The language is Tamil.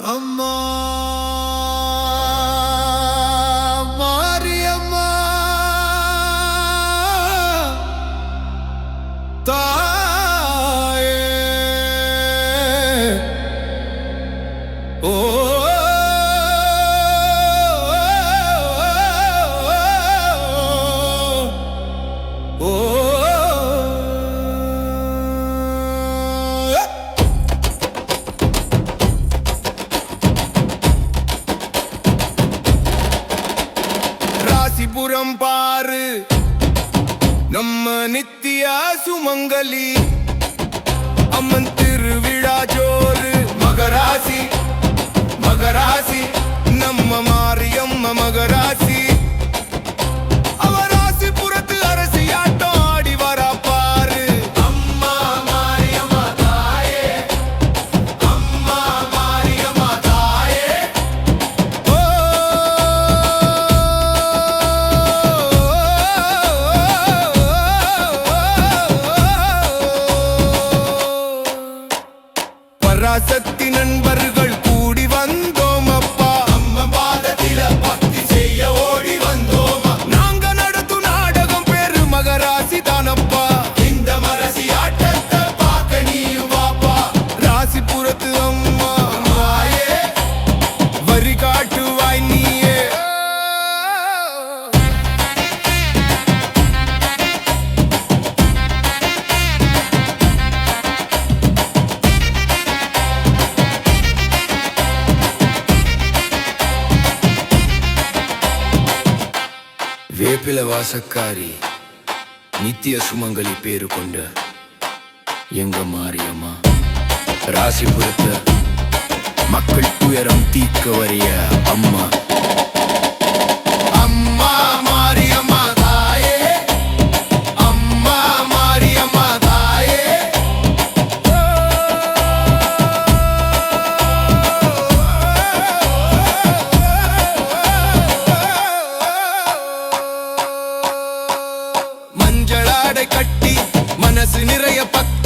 அம்மா ராசிபுரம் பாரு. நம்ம நித்தியா சுமங்கலி அம்மன் திருவிழா ஜோ பராசக்தி நண்பர்கள் கூடி வந்தோம் அப்பா அம்ம பாதத்தில பக்தி செய்ய ஓடி வந்தோம். நாங்க நடத்தும் நாடகம் பேரு மகராசி தானப்பா. இந்த மரசி ஆட்டத்தை பார்க்க நீயும் வாப்பா. ராசிபுரத்து அம்மா. வரி காட்டுவாய் நீ வேப்பில வாசக்காரி நித்திய சுமங்கலி பேரு கொண்ட எங்க மாரியம்மா? ராசிபுரத்த மக்கள் துயரம் தீர்க்க வரைய அம்மா. ஆடை கட்டி மனசு நிறைய பக்கம்